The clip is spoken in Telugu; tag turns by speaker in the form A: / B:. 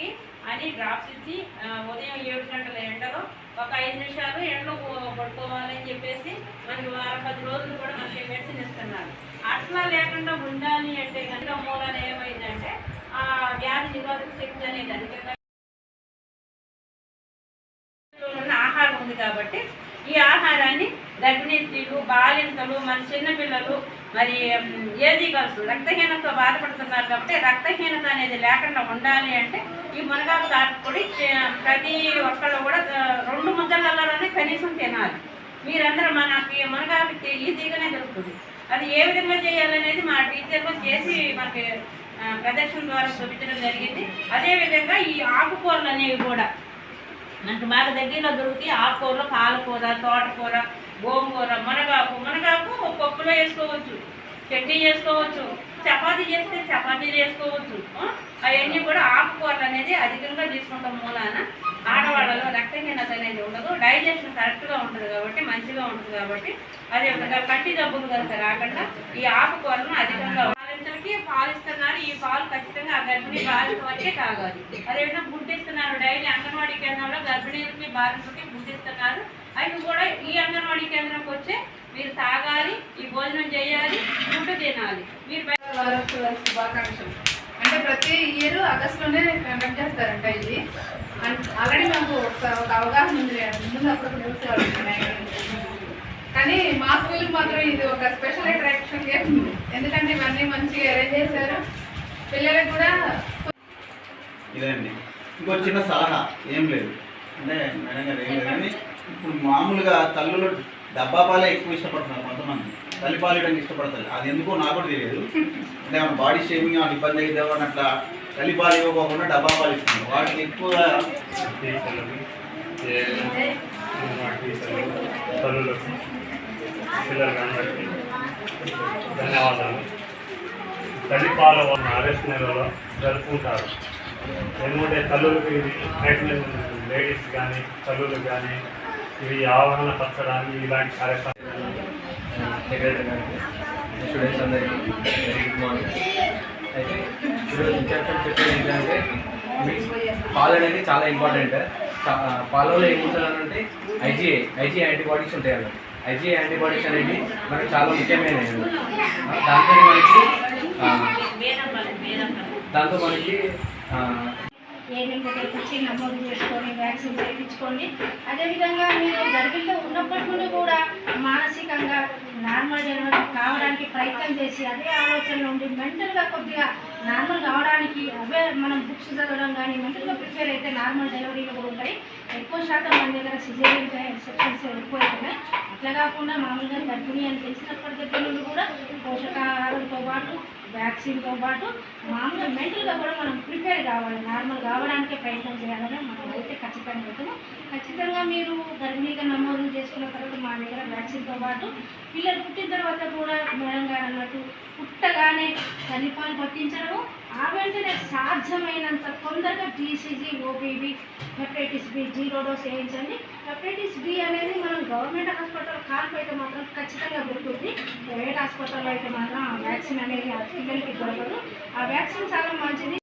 A: కి అని డ్రాప్స్ ఇచ్చి ఉదయం ఏడు గంటల ఎండలో ఒక ఐదు నిమిషాలు ఎండలో పడుకోవాలని చెప్పేసి మనకి వారం పది రోజులు కూడా మనకి మెడిసిన్ ఇస్తున్నారు. అట్లా లేకుండా ఉండాలి అంటే కనుక మూలాన ఏమైందంటే ఆ వ్యాధి నిరోధక శక్తి అనేది అధికంగా ఆహారం ఉంది కాబట్టి ఈ ఆహారాన్ని గర్భిణీ స్త్రీలు బాలింతలు మన చిన్నపిల్లలు మరి ఉమ్, ఏజీ గర్ల్స్ రక్తహీనతతో బాధపడుతున్నారు కాబట్టి రక్తహీనత అనేది లేకుండా ఉండాలి అంటే ఈ మునగాకు తాటుపొడి ప్రతి ఒక్కళ్ళు కూడా రెండు ముద్దలలోనే కనీసం తినాలి. మీరందరూ మనకి మునగాకు ఈజీగానే దొరుకుతుంది. అది ఏ విధంగా చేయాలనేది మా టీచర్లు చేసి మనకి ప్రదర్శన ద్వారా చూపించడం జరిగింది. అదేవిధంగా ఈ ఆకుకూరలు అనేవి కూడా మనకి బాగా దగ్గరలో దొరికి ఆకుకూరలు పాలకూర తోటకూర గోంగూర మునగాకు. మునగాకు పప్పులో వేసుకోవచ్చు. చట్నీ చేసుకోవచ్చు. చపాతీ చేస్తే చపాతీలు వేసుకోవచ్చు. అవన్నీ కూడా ఆకుకూరలు అనేది అధికంగా తీసుకుంటాం మూలాన. ఆడవాళ్ళలో రక్తహీనత అనేది ఉండదు. డైజెషన్ కరెక్ట్గా ఉంటుంది కాబట్టి మంచిగా ఉంటుంది కాబట్టి అదేవిధంగా కట్టి జబ్బులు కనుక రాకుండా ఈ ఆకుకూర అధికంగా బాలింతలకి పాలు ఇస్తున్నారు ఈ పాలు ఖచ్చితంగా ఆ గర్భిణీ బాలింత వరకే తాగాలి. అదేవిధంగా గుడ్డిస్తున్నారు డైలీ అంగన్వాడీ కేంద్రంలో గర్భిణీలకి బాలింతలకి గుడ్డిస్తున్నారు అవి కూడా ఈ అంగన్వాడీ కేంద్రంకి వచ్చే మీరు తాగాలి ఈ భోజనం చేయాలి గుడ్డు తినాలి. మీరు
B: శుభాకాంక్షలు. అంటే ప్రతి ఇయర్ ఆగస్టులోనే కండక్ట్ చేస్తారంట ఇది. ఆల్రెడీ మాకు ఒక ఒక అవగాహన ఉంది ముందు అప్పుడు తెలిసేవాళ్ళు కానీ మా స్కూల్కి మాత్రం ఇది ఒక స్పెషల్ అట్రాక్షన్ ఎందుకంటే ఇవన్నీ మంచిగా అరేంజ్ చేశారు. పిల్లలకు కూడా
C: ఇదండి. ఇంకో చిన్న సలహా ఏం లేదు. అంటే మేడం గారు ఏం లేదు ఇప్పుడు మామూలుగా తల్లులు డబ్బా పాలే ఎక్కువ ఇష్టపడుతున్నారు కొంతమంది. తల్లి పాలు ఇవ్వడానికి ఇష్టపడతారు. అది ఎందుకో నాకు కూడా తెలియదు. అంటే మన బాడీ షేమింగ్ ఏమైనా ఇబ్బంది అయితే అని అట్లా తల్లి పాలు ఇవ్వకోకుండా డబ్బా పాలు ఇస్తున్నారు. వాటికి
D: తల్లులకు పిల్లలకు అందరికీ ధన్యవాదాలు. తల్లిపాల ఆగస్టు నెలలో జరుపుకుంటారు. ఎందుకంటే తల్లులకి ఇది ప్రెగ్నెంట్ లేడీస్ కానీ తల్లులకు కానీ ఇవి ఆవరణ పరచడానికి ఇలాంటి కార్యక్రమాలు.
E: స్టూడెంట్స్ అందరికీ వెరీ గుడ్ మార్నింగ్ అయితే ఈరోజు విద్యార్థులు చెప్పేది ఏంటంటే పాలు అనేది చాలా ఇంపార్టెంట్ పాలలో ఏముంటుందంటే ఐజీఏ ఐజీ యాంటీబాడీస్ ఉంటాయి అన్నమాట ఐజీఏ యాంటీబాడీస్ అనేది మనకు చాలా ముఖ్యమైనవి దాంతో మనకి దాంతో మనకి ఆ,
F: వచ్చి నమోదు చేసుకొని వ్యాక్సిన్ చేయించుకోండి అదేవిధంగా మీరు గర్భిణిలో ఉన్నప్పటి నుండి కూడా మానసికంగా నార్మల్ డెలివరీ కావడానికి ప్రయత్నం చేసి అదే ఆలోచనలో ఉండి మెంటల్గా కొద్దిగా నార్మల్ కావడానికి అవే మనం బుక్స్ చదవడం కానీ మెంటల్గా ప్రిపేర్ అయితే నార్మల్ డెలివరీలు కూడా ఉంటాయి. ఎక్కువ శాతం మన దగ్గర సిజేరియన్ సెక్షన్స్ ఎక్కువ అట్లా కాకుండా మామూలుగా గర్భిణీ అని తెలిసినప్పటి దగ్గర నుండి కూడా పోషకాహారంతో పాటు వ్యాక్సిన్తో పాటు మామూలుగా మెంటల్గా కూడా మనం ప్రిపేర్ కావాలి నార్మల్ కావడానికే ప్రయత్నం చేయాలని మనం అయితే ఖచ్చితంగా అవుతాము ఖచ్చితంగా మీరు గర్భిణీగా నమోదు చేసుకున్న తర్వాత మా దగ్గర వ్యాక్సిన్తో పాటు పిల్లలు పుట్టిన తర్వాత కూడా మేడం గారు అన్నట్టు పుట్టగానే తల్లిపాలు పట్టించడము ఆ వెంటనే సాధ్యమైనంత తొందరగా TCG OBB hepatitis B zero dose వేయించండి. హెపటైటిస్ బి అనేది మనం గవర్నమెంట్ హాస్పిటల్ కాల్పు అయితే మాత్రం ఖచ్చితంగా దొరుకుతుంది ప్రైవేట్ హాస్పిటల్లో అయితే మాత్రం వ్యాక్సిన్ అనేది పిల్లలకి దొరకదు. ఆ వ్యాక్సిన్ చాలా మంచిది.